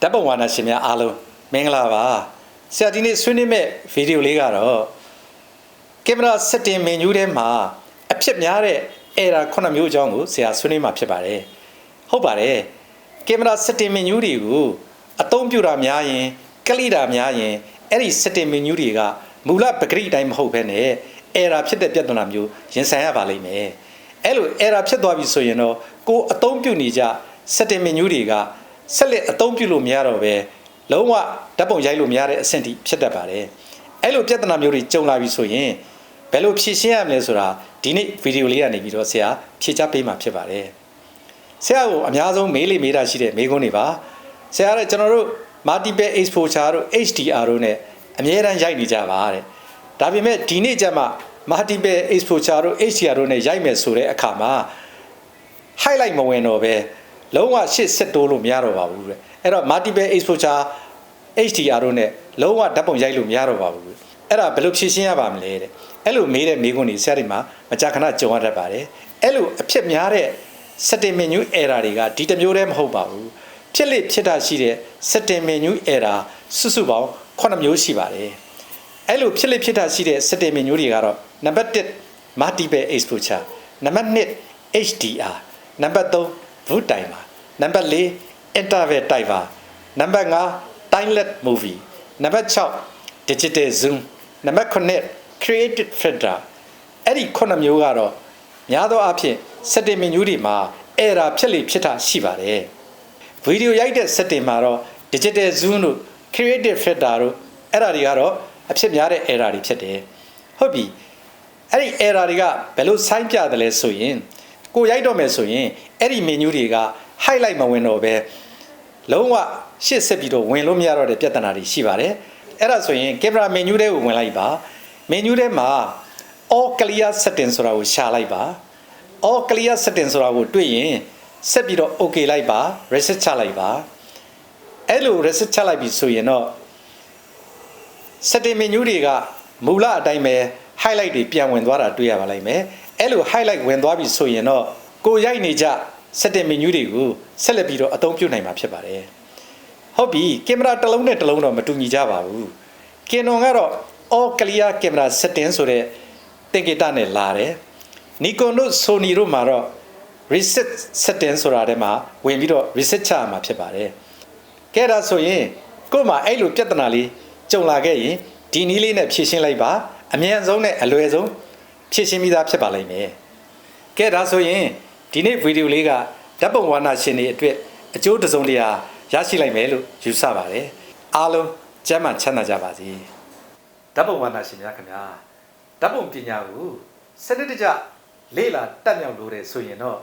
ဓာတ်ပုံဝါနာရှင်များအားလုံးမင်္ဂလာပါဆရာဒီနေ့ဆွေးနွေးမဲ့ဗီဒီယိုလေးကတော့ကင်မရာ setting menu ထဲမှာအဖြစ်များတဲ့ error 9မျိုးအကြောင်းကိုဆရာဆွေးနွေးမှာဖြစ်ပါတယ်ဟုတ်ပါတယ်ကင်မရာ setting menu တွေကိုအသုံးပြုတာများရင်ကလိတာများရင်အဲ့ဒီ setting menu တွေကမူလပဂရိအတိုင်းမဟုတ်ဘဲနဲ့ error ဖြစ်တဲ့ပြဿနာမျိုးရင်ဆိုင်ရပါလိမ့်မယ်အဲ့လို error ဖြစ်သွားပြီဆိုရင်တော့ကိုယ်အသုံးပြုနေကြ setting menu တွေက ဆက်လက်အသုံးပြုလို့မရတော့ပဲလုံးဝဓာတ်ပုံရိုက်လို့မရတဲ့အဆင့်ထိဖြစ်တတ်ပါတယ်အဲ့လိုပြဿနာမျိုးတွေကြုံလာပြီဆိုရင်ဘယ်လိုဖြေရှင်းရမလဲဆိုတာဒီနေ့ဗီဒီယိုလေးကနေပြီးတော့ဆရာဖြေချပေးမှာဖြစ်ပါတယ်ဆရာကိုအများဆုံးမေးလေးမေးတာရှိတဲ့မေးခွန်းတွေပါဆရာကကျွန်တော်တို့ multiple exposure တို့ HDR တို့ ਨੇ အမြဲတမ်းရိုက်နေကြပါတဲ့ဒါပေမဲ့ဒီနေ့ကျမှ multiple exposure တို့ HDR တို့ ਨੇ ရိုက်မယ်ဆိုတဲ့အခါမှာ highlight မဝင်တော့ပဲ လုံးဝရှစ်စစ်တိုးလို့မရတော့ပါဘူးတဲ့အဲ့တော့ multiple exposure HDR တို့ ਨੇ လုံးဝဓာတ်ပုံရိုက်လို့မရတော့ပါဘူးအဲ့ဒါဘယ်လိုဖြေရှင်းရပါမလဲတဲ့အဲ့လိုမေးတဲ့မေးခွန်းတွေဆရာတွေမှာမကြာခဏကြုံရတတ်ပါတယ်အဲ့လိုအဖြစ်များတဲ့ setting menu error တွေကဒီတစ်မျိုးတည်းမဟုတ်ပါဘူးဖြစ်လေဖြစ်တာရှိတဲ့ setting menu error စုစုပေါင်း9မျိုးရှိပါတယ်အဲ့လိုဖြစ်လေဖြစ်တာရှိတဲ့ setting menu တွေကတော့နံပါတ်1 multiple exposure နံပါတ်2 HDR နံပါတ်3 root timer နံပါတ်4 interval timer နံပါတ်5 timelapse movie နံပါတ်6 digital zoom နံပါတ်9 creative filter အဲ့ဒီ9မျိုးကတော့များသောအားဖြင့် setting menu တွေမှာ error ဖြစ်လေဖြစ်တာရှိပါတယ်ဗီဒီယိုရိုက်တဲ့ setting မှာတော့ digital zoom တို့ creative filter တို့အဲ့ဒါတွေကတော့အဖြစ်များတဲ့ error တွေဖြစ်တယ်ဟုတ်ပြီအဲ့ဒီ error တွေကဘယ်လိုဆိုင်းပြတယ်လဲဆိုရင် ကိုရိုက်တော့မယ်ဆိုရင်အဲ့ဒီ menu တွေက highlight မဝင်တော့ပဲလုံးဝရှစ်ဆက်ပြီးတော့ဝင်လို့မရတော့တဲ့ပြဿနာတွေရှိပါတယ်အဲ့ဒါဆိုရင် camera menu ထဲကိုဝင်လိုက်ပါ menu ထဲမှာ all clear setting ဆိုတာကိုရှာလိုက်ပါ all clear setting ဆိုတာကိုတွေ့ရင်ဆက်ပြီးတော့ okay လိုက်ပါ reset ချလိုက်ပါအဲ့လို reset ချလိုက်ပြီဆိုရင်တော့ setting menu တွေကမူလအတိုင်းပဲ highlight တွေပြန်ဝင်သွားတာတွေ့ရပါလိမ့်မယ် အဲ့လို highlight ဝင်သွားပြီဆိုရင်တော့ကိုရိုက်နေကြ setting menu တွေကိုဆက်လက်ပြီးတော့အသုံးပြုနိုင်မှာဖြစ်ပါတယ်ဟုတ်ပြီကင်မရာတစ်လုံးနဲ့တစ်လုံးတော့မတူညီကြပါဘူးကင်နော်ကတော့ all clear camera setting ဆိုတဲ့သင်္ကေတနဲ့လာတယ် Nikon တို့ Sony တို့မှာတော့ reset setting ဆိုတာထဲမှာဝင်ပြီးတော့ reset ချရမှာဖြစ်ပါတယ်ကဲဒါဆိုရင်ကို့မှာအဲ့လိုပြဿနာလေးကြုံလာခဲ့ရင်ဒီနည်းလေးနဲ့ဖြေရှင်းလိုက်ပါအမြန်ဆုံးနဲ့အလွယ်ဆုံး ဖြေရှင်းပြီးသားဖြစ်ပါလိမ့်မယ်ကဲဒါဆိုရင်ဒီနေ့ဗီဒီယိုလေးကဓာတ်ပုံဝါနာရှင်တွေအတွက်အကျိုးတစ်စုံတရာရရှိလိုက်မယ်လို့ယူဆပါတယ်အားလုံးကျမ်းမှချမ်းသာကြပါစေဓာတ်ပုံဝါနာရှင်များခင်ဗျာဓာတ်ပုံပညာကိုစနစ်တကျလေ့လာတက်မြောက်လို့တဲ့ဆိုရင်တော့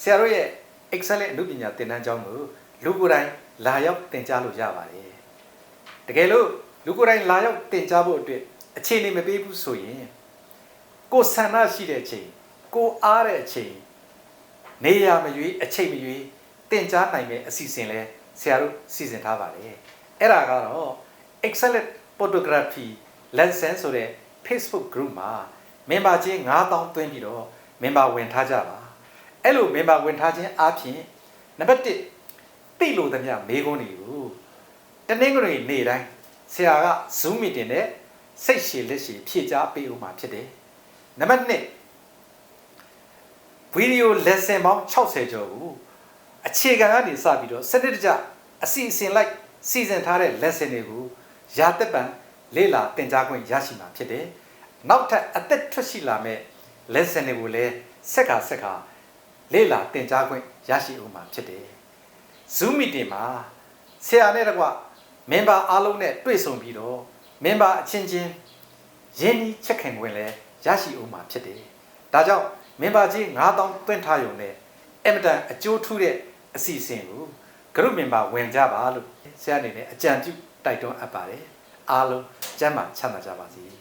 ဆရာတို့ရဲ့ excellent အမှုပညာသင်တန်းကျောင်းကိုလူကိုယ်တိုင်လာရောက်သင်ကြားလို့ရပါတယ်တကယ်လို့လူကိုယ်တိုင်လာရောက်သင်ကြားဖို့အတွက်အခြေအနေမပေးဘူးဆိုရင် ကိုယ်ဆန္ဒရှိတဲ့အချိန်ကိုယ်အားတဲ့အချိန်နေရမရွေးအချိန်မရွေးသင်ကြားနိုင်မယ့်အစီအစဉ်လဲဆရာတို့စီစဉ်ထားပါတယ်အဲ့ဒါကတော့ excellent photography lesson ဆိုတဲ့ Facebook group မှာ member ချင်း9000သွင်းပြီးတော့ member ဝင်ထားကြပါအဲ့လို member ဝင်ထားခြင်းအပြင်နံပါတ်1သိလို့သမျှမေးခွန်းတွေကိုတနင်္ဂနွေနေ့တိုင်းဆရာက Zoom meeting နဲ့စိတ်ရှည်လက်ရှည်ဖြည့်ကြားပေးဦးမှာဖြစ်တယ် နံပါတ်2ဗီဒီယို lesson ပေါင်း60ကျော်ကိုအခြေခံကနေစပြီးတော့စနစ်တကျအစီအစဉ်လိုက်စီစဉ်ထားတဲ့ lesson တွေကိုရာသက်ပံလေ့လာသင်ကြားခွင့်ရရှိမှာဖြစ်တယ်။နောက်ထပ်အသက်ထွက်ရှိလာမဲ့ lesson တွေကိုလည်းစက္ခါစက္ခါလေ့လာသင်ကြားခွင့်ရရှိဦးမှာဖြစ်တယ်။ Zoom meeting မှာဆရာနဲ့တကွ member အားလုံးနဲ့တွေ့ဆုံပြီးတော့ member အချင်းချင်းရင်းနှီးချက်ခင်ခွင့်လည်း ရရှိဦးမှာဖြစ်တယ်။ဒါကြောင့် member ကြီး9000တွင့်ထားရုံနဲ့အမတန်အကျိုးထူးတဲ့အစီအစဉ်ကို group member ဝင်ကြပါလို့ဆရာအနေနဲ့အကြံပြုတိုက်တွန်းအပ်ပါတယ်အားလုံးကျမ်းမာချမ်းသာကြပါစေ